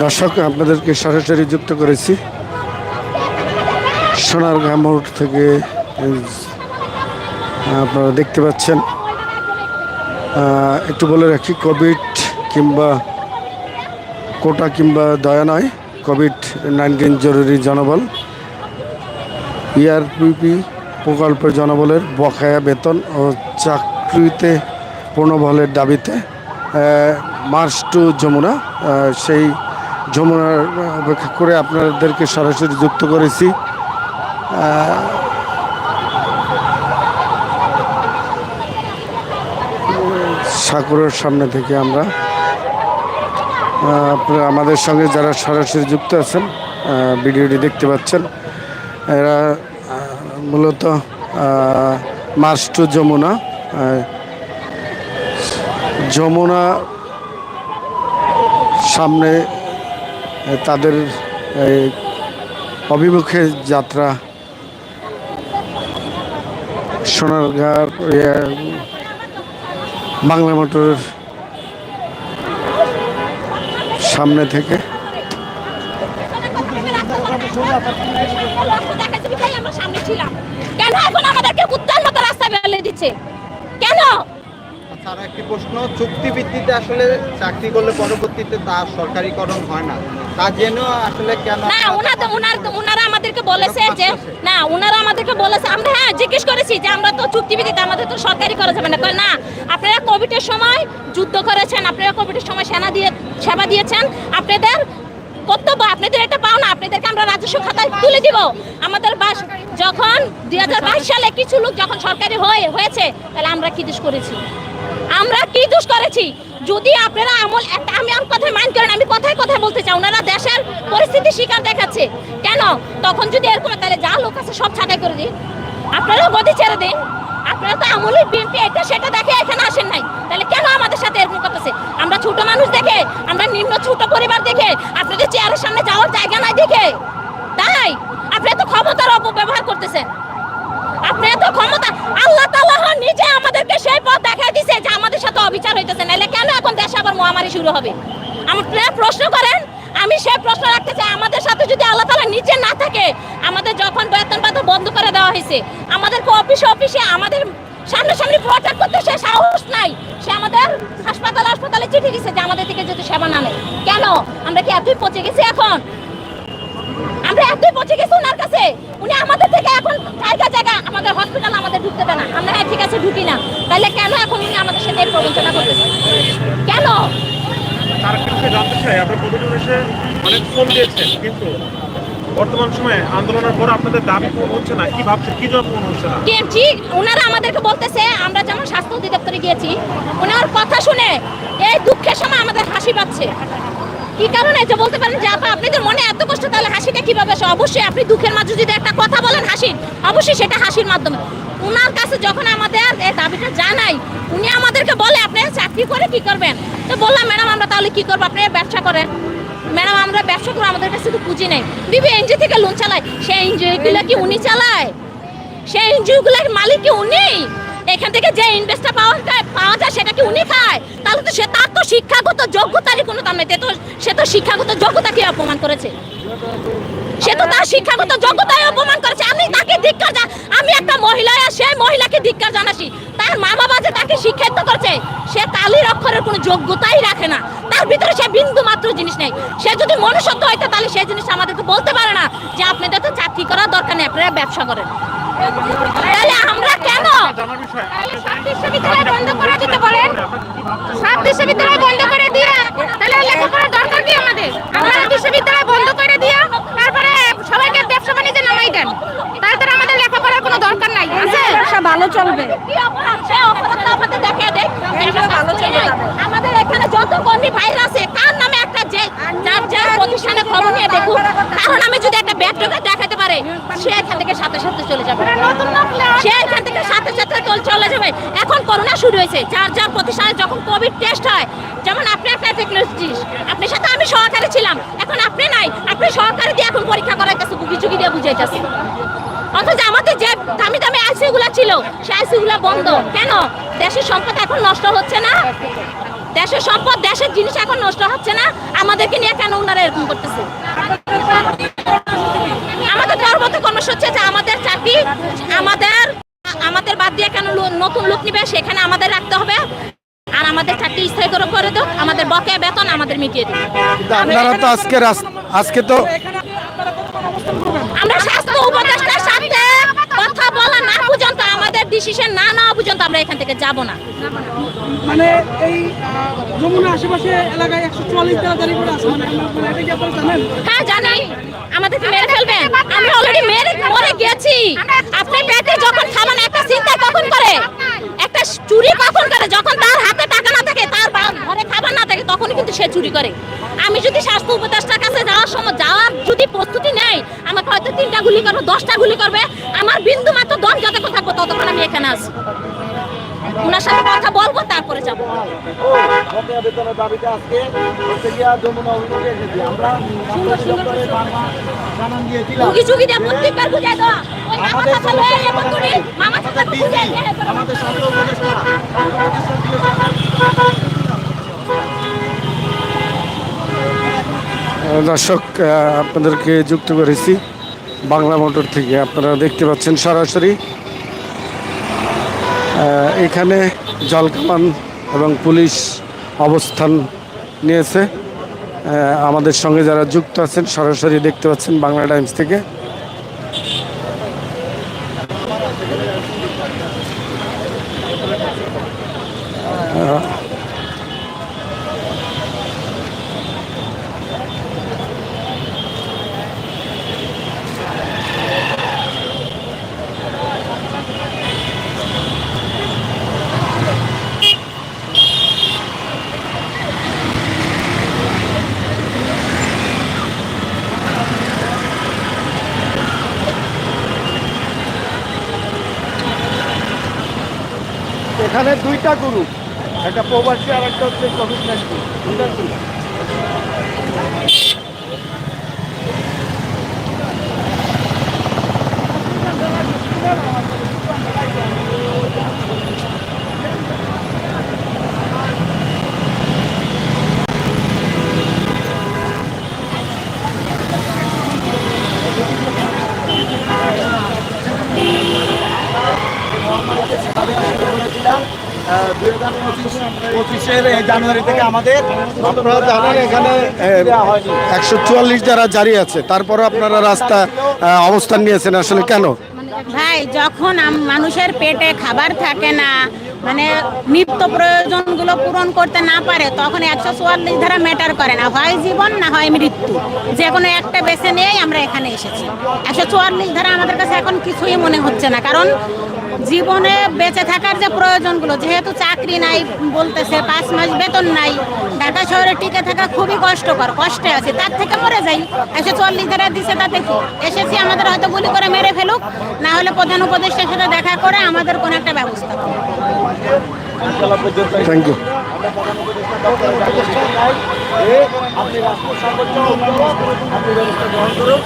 দর্শক, আপনাদেরকে সরাসরি যুক্ত করেছি। সোনারগাঁ মোড় থেকে আপনারা দেখতে পাচ্ছেন। একটু বলে রাখি, কোভিড কিংবা কোটা কিংবা দয়া নয়, কোভিড নাইন্টিন জরুরি জনবল। ইআরপিপি প্রকল্পের জনবলের বকেয়া বেতন ও চাকরিতে পূর্ণবলের দাবিতে মার্চ টু যমুনা সেই যমুনার অপেক্ষা করে আপনাদেরকে সরাসরি যুক্ত করেছি। সাকুরের সামনে থেকে আমরা আপনারা আমাদের সঙ্গে যারা সরাসরি যুক্ত আছেন ভিডিওটি দেখতে পাচ্ছেন, এরা মূলত মার্চ টু যমুনা যমুনা সামনে তাদের অভিমুখে যাত্রা। সোনারগাঁর বাংলা মোটরের সামনে থেকে। কেন এখন আমাদেরকে কুত্তার মতো রাস্তা বেলে দিচ্ছে? কেন? একটি প্রশ্ন চুক্তি ভিত্তিতে আসলে চাকরি করলে পরবর্তীতে তার সরকারিকরণ হয় না। তা জেনেও আসলে কেন না আপনারা- ওনার ওনার ওনারা আমাদেরকে বলেছে যে না ওনারা আমাদেরকে বলেছে। আমরা হ্যাঁ জিজ্ঞেস করেছি যে আমরা তো চুক্তিভিত্তিতে আমাদের তো সরকারি করা যাবে না। কয় না আপনারা কোভিডের সময় যুদ্ধ করেছেন আপনারা কোভিডের সময় সেনা দিয়ে সেবা দিয়েছেন। আপনাদের কর্তব্য আপনাদের এটা পাও না আপনাদেরকে আমরা রাজস্ব খাতায় তুলে দিব। আমাদের বাস যখন দুই হাজার বাইশ সালে কিছু লোক যখন সরকারি হয়ে হয়েছে তাহলে আমরা কি দোষ করেছি? আমরা কি দোষ করেছি? যদি আপনারা আমল আমি আমার কথায় মাইন্ড করেন, আমি কথায় কথায় বলতে চাই, ওনারা দেশের পরিস্থিতি শিকার দেখাচ্ছে। কেন? তখন যদি এরকম তাহলে যা লোক আছে সব ছাঁটাই করে দিন। আপনারাও গদি ছেড়ে দিন। আপনারা তো আমলের বিএনপি এটা সেটা দেখে এখানে আসেন নাই। তাহলে কেন আমাদের সাথে এরকম করতেছে? আমরা ছোট মানুষ দেখে, আমরা নিম্ন ছোট পরিবার দেখে, আপনাদের চেয়ারের সামনে যাওয়ার জায়গা নাই দেখে। তাই আপনি তো ক্ষমতার অপব্যবহার করতেছেন আপনি এত ক্ষমতা আল্লাহ তাআলা হন নিজে আমাদেরকে সেই পথ দেখাই দিছে যে আমাদের সাথে অবিচার হইতেছে নাহলে কেন এখন দেশে আবার মহামারী শুরু হবে। আপনারা প্রশ্ন করেন, আমি সেই প্রশ্ন রাখতে চাই, আমাদের সাথে যদি আল্লাহ তাআলা নিচে না থাকে, আমাদের যখন বেতন ভাতা বন্ধ করে দেওয়া হয়েছে, আমাদেরকে অফিসে অফিসে আমাদের সামনাসামনি প্রচার করতে সে সাহস নাই। সে আমাদের হাসপাতাল হাসপাতালে চিঠি দিছে যে আমাদের থেকে যদি সেবা না নেয়। কেন? আমরা কি এতই পচে গেছি এখন? আমরা এতই পচে গেছি ওনার কাছে। উনি আমাদের থেকে এখন জায়গা জায়গা আমাদের হসপিটাল আমাদের দেয় না। আমরা হ্যাঁ ঠিক আছে ঢুকি না। তাহলে কেন এখন উনি আমাদের সাথে প্রবঞ্চনা করতেছে কেন? তার ক্ষেত্রে জানতে চাই আপনার প্রতিদিন এসে অনেক ফোন দিয়েছেন কিন্তু বর্তমান সময়ে আন্দোলনের পর আপনাদের দাবি পূরণ হচ্ছে না কি ভাবছেন? কি জন্য পূরণ হচ্ছে না? কেমছি ওনারা আমাদেরকে বলতেছে আমরা যেমন স্বাস্থ্য অধিদপ্তরে গিয়েছি ওনার কথা শুনে এই দুঃখের সময় আমাদের হাসি পাচ্ছে। কি কারণে? যে বলতে পারেন যে আপা, আপনাদের মনে এত কষ্ট, তাহলে হাসিটা কীভাবে? আসে অবশ্যই আপনি দুঃখের মাঝে যদি একটা কথা বলেন হাসির অবশ্যই সেটা হাসির মাধ্যমে। ওনার কাছে যখন আমাদের এই দাবিটা জানাই, উনি আমাদেরকে বলে, আপনি চাকরি করে কি করবেন? তো বললাম, ম্যাডাম, আমরা তাহলে কি করব? আপনি ব্যবসা করেন। ম্যাডাম, আমরা ব্যবসা করে আমাদের কাছে তো পুঁজি নেই। বিবি এনজিও থেকে লোন চালায় সেই এনজিওগুলো কি উনি চালায়? সেই এনজিওগুলোর মালিক কি উনি? এখান থেকে যে ইনভেস্টটা পাওয়া যায় পাওয়া যায়, সেটা কি উনি খায়? তাহলে তো সে তার তো শিক্ষাগত নেই সে তো তো শিক্ষাগত যোগ্যতাকে অপমান করেছে। সে তো তার শিক্ষাগত যোগ্যতায় অপমান করেছে। আমি তাকে ধিক্কার আমি একটা মহিলা আর সেই মহিলাকে ধিক্কার জানাসি তার মা বাবা যে তাকে শিক্ষিত করছে সে তালির অক্ষরের কোনো যোগ্যতাই রাখে না। তার ভিতরে সে বিন্দু মাত্র জিনিস নেই। সে যদি মনুষ্যত্ব হইতো তাহলে সেই জিনিস আমাদেরকে বলতে পারে না যে আপনাদের তো চাকরি করার দরকার নেই আপনারা ব্যবসা করেন। তাহলে আমরা কেন? সব বিশ্ববিদ্যালয় বন্ধ করে দিতে বলেন। সব বিশ্ববিদ্যালয় বন্ধ করে দিয়ে তাহলে লেখাপড়ার দরকার কি আমাদের আমরা বিশ্ববিদ্যালয় বন্ধ করে দিয়ে তারপরে সবাইকে ব্যবসা বাণিজ্যে নামাই দেন তারপরে আমাদের লেখাপড়ার কোনো দরকার নাই আছে সব ভালো চলবে কি অপরাধ সে অপরাধটা আমাদের দেখিয়ে দেয় ভালো চলে আমাদের এখানে যত কর্মী ভাইরা আছে কার নামে একটা যে যার যার প্রতিষ্ঠানে খবর নিয়ে দেখুক কারণ আমি যদি একটা ব্যাগটাকে দেখাতে পারে। সে এখান থেকে সাথে সাথে চলে যাবে। সে এখান থেকে সাথে সাথে চলে যাবে। এখন করোনা শুরু হয়েছে। যার যার প্রতিষ্ঠানে যখন কোভিড টেস্ট হয় যেমন আপনি একটা টেকনোলজিস আপনার সাথে আমি সহকারী ছিলাম। এখন আপনি নাই। আপনি সহকারী দিয়ে এখন পরীক্ষা করাইতেছে বুকি চুকি দিয়ে বুঝাইতেছে। অথচ আমাদের যে দামি দামি আইসি গুলা ছিল সেই আইসি এলসি গুলা বন্ধ। কেন? দেশের সম্পদ এখন নষ্ট হচ্ছে না। দেশের সম্পদ দেশের জিনিস এখন নষ্ট হচ্ছে না। আমাদেরকে নিয়ে কেন ওনারা এরকম করতেছে? আমাদের চাকরি আমাদের আমাদের বাদ দিয়ে কেন নতুন লোক নিবে? সেখানে আমাদের রাখতে হবে। আর আমাদের চাকরি স্থায়ী করে করে দাও। আমাদের বকেয়া বেতন আমাদের মিটিয়ে দিবে আপনারা তো আজকে আজকে তো আমরা স্বাস্থ্য উপদেষ্টার সাথে কথা বলা না পর্যন্ত আমাদের ডিসিশন না নেওয়া পর্যন্ত আমরা এখান থেকে যাব না। মানে এই যমুনা আশেপাশে এলাকায় একশো চুয়াল্লিশ টাকা জারি করে আছে। মানে আমরা- এটা কি আপনারা জানেন? হ্যাঁ জানি। আমাদেরকে মেরে ফেলবেন। আমি অলরেডি মেরে গেছি আপনি পেটে যখন খাবেন একটা চিন্তা কখন করে, একটা চুরি কখন করে, যখন তার হাতে টাকা না থাকে, তার ঘরে খাবার না থাকে, তখনই কিন্তু সে চুরি করে। আমি যদি স্বাস্থ্য উপদেষ্টার কাছে যাওয়ার সময় যাওয়ার যদি প্রস্তুতি নেই, আমাকে হয়তো তিনটা গুলি করবে, দশটা গুলি করবে, আমার বিন্দু মাত্র দশ যাতে কথা ততক্ষণ আমি এখানে আসব ওনার সাথে কথা বলব তারপরে যাব। বেতনের দাবিতে আজকে হচ্ছে গিয়া যমুনা অভিযোগে এসেছি। আমরা সরকারি দপ্তরে বারবার জানান দিয়েছিলাম। উগি চুগি দিয়ে প্রত্যেকবার বুঝাই দাও। ওই মামা চাচা লয়ে এমন করি মামা চাচা বুঝাই আমাদের স্বাস্থ্য দর্শক আপনাদেরকে যুক্ত করেছি বাংলা মোটর থেকে। আপনারা দেখতে পাচ্ছেন সরাসরি এখানে জলকামান এবং পুলিশ অবস্থান নিয়েছে। আমাদের সঙ্গে যারা যুক্ত আছেন, সরাসরি দেখতে পাচ্ছেন বাংলা টাইমস থেকে। এখানে দুইটা গ্রুপ একটা প্রবাসী আর একটা হচ্ছে কোভিড নাইন্টিন দুইটা গ্রুপ পঁচিশের জানুয়ারি থেকে আমাদের আপনারা জানেন এখানে একশো চুয়াল্লিশ যারা জারি আছে তারপরে আপনারা রাস্তা অবস্থান নিয়েছেন আসলে কেন? ভাই যখন মানুষের পেটে খাবার থাকে না মানে নিত্য প্রয়োজনগুলো পূরণ করতে না পারে তখন একশো চুয়াল্লিশ ধারা ম্যাটার করে না। হয় জীবন না হয় মৃত্যু। যে কোনো একটা বেছে নিয়েই আমরা এখানে এসেছি। একশো চুয়াল্লিশ ধারা আমাদের কাছে এখন কিছুই মনে হচ্ছে না। কারণ জীবনে বেঁচে থাকার যে প্রয়োজনগুলো যেহেতু চাকরি নাই বলতেছে পাঁচ মাস বেতন নাই ঢাকা শহরে টিকে থাকা খুবই কষ্টকর কষ্টে আছে। তার থেকে মরে যাই একশো চুয়াল্লিশ ধারা দিছে তাতে কি? এসেছি আমাদের হয়তো গুলি করে মেরে ফেলুক না হলে প্রধান উপদেষ্টার সাথে দেখা করে আমাদের কোনো একটা ব্যবস্থা থ্যাংক ইউ আপনি রাষ্ট্র সর্বোচ্চ আপনি ব্যবস্থা গ্রহণ করুন।